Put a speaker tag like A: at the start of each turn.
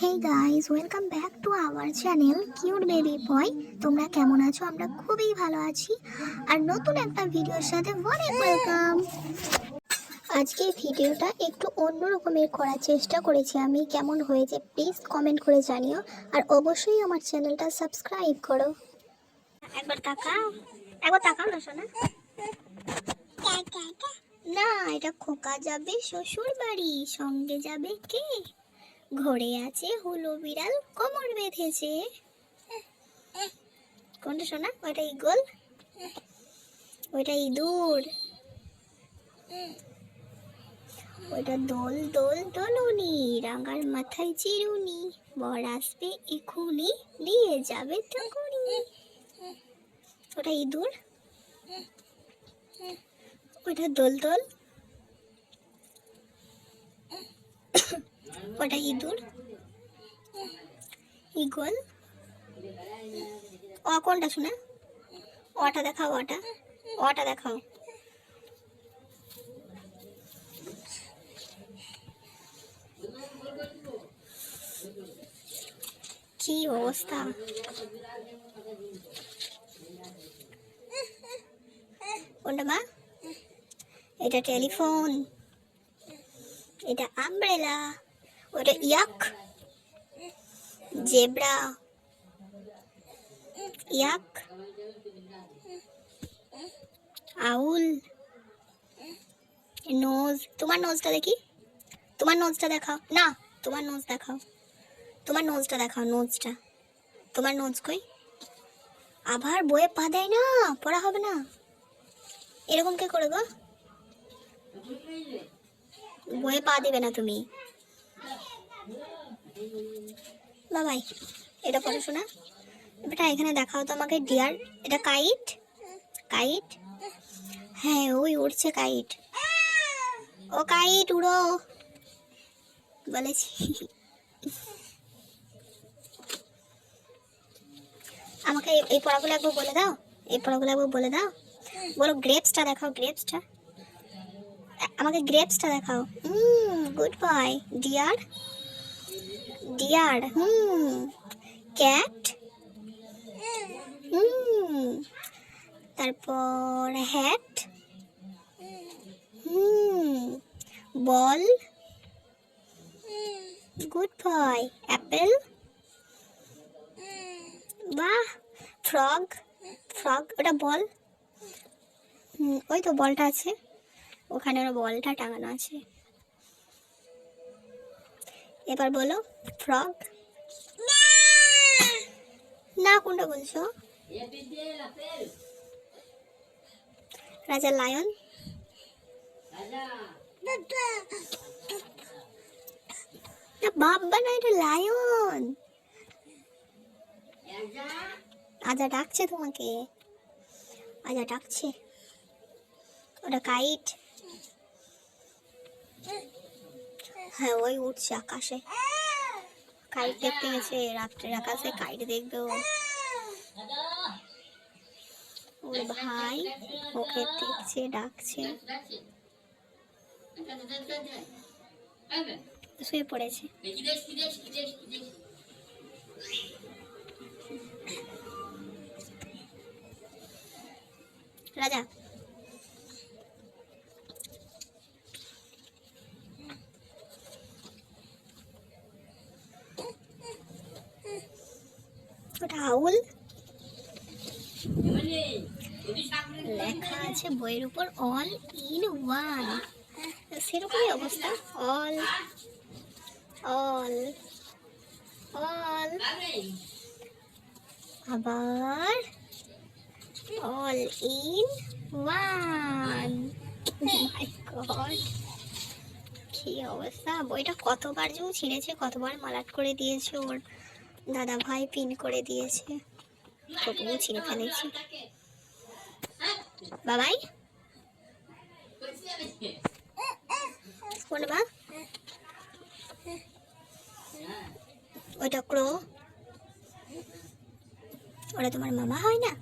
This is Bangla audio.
A: Hey guys welcome back to our channel cute baby boy তোমরা কেমন আছো? আমরা খুবই ভালো আছি। আর নতুন একটা ভিডিওর সাথে ওয়েলকাম আজকে ভিডিওটা একটু অন্য রকমের করার চেষ্টা করেছি আমি। কেমন হয়েছে প্লিজ কমেন্ট করে জানিও। আর অবশ্যই আমার চ্যানেলটা সাবস্ক্রাইব করো। একবার তাকাও। একবার তাকাও না শোনা না, এটা খোকা যাবে শ্বশুর বাড়ি সঙ্গে যাবে কে? ঘরে আছে হুলো বিড়াল, কোমর বেঁধেছে। কোনটা শোনা ওইটা ইগল ওইটা ইঁদুর? ওইটা দোল দোল, দোলুনি, রাঙার মাথায় চিরুনি, বর আসবে এখুনি, দিয়ে যাবে তখনই ওটা ইঁদুর? ওইটা দোল দোল ওটা ইঁদুর? ইগল। ও কোনটা শোনা? ওটা দেখাও ওটা ওটা দেখাও। কি অবস্থা? কোনটা মা? এটা টেলিফোন। এটা আমব্রেলা। ওটা ইয়াক, জেব্রা, ইয়াক, আউল, নোজ, তোমার নোজটা দেখি, তোমার নোজটা দেখাও, না, তোমার নোজ দেখাও, তোমার নোজটা দেখাও, নোজটা, তোমার নোজ কই? আবার বইয়ে পা দেয় না, পড়া হবে না। এরকম কে করে গো? বইয়ে পা দেবে না তুমি। বাবাই এটা পড়ে শোনা এটা এখানে দেখাও তো আমাকে ডিয়ার এটা কাইট কাইট হ্যাঁ ওই উড়ছে কাইট ও কাইট উড়ো। বলেছি। আমাকে এই- পড়াগুলো একবার বলে দাও। এই পড়াগুলো একবার বলে দাও। বলো গ্রেপসটা দেখাও গ্রেপসটা আমাকে গ্রেপসটা দেখাও। Good boy dear dear hmm cat hmm তারপর hat hmm ball good boy apple বাহ ফ্রগ ফ্রগ ওটা বল হুম, ওই তো বলটা আছে। ওখানে ওর বলটা টাঙানো আছে। এবার বলো ফ্রগ না। কোনটা বলছো? রাজা লায়ন? না বাবা না এটা লায়ন। আজা ডাকছে তোমাকে। আজা ডাকছে। ওটা কাইট হ্যাঁ ওই উঠছে আকাশে। কাইট দেখতে গেছে রাত্রের আকাশে কাইট দেখবে ও। ওর ভাই ওকে দেখছে, ডাকছে। শুয়ে পড়েছে। রাজা আউল লেখা আছে বইয়ের উপর অল ইন ওয়ান সেরকমই অবস্থা। অল অল অল আবার অল ইন ওয়ান কি অবস্থা। বইটা কতবার যে ছিঁড়েছে কতবার মালাট করে দিয়েছে ওর। দাদা ভাই পিন করে দিয়েছে। প্রথমে চিনে ফেলেছি। বাবাই? কোন ওইটা ক্রো। ওরা তোমার মামা হয় না?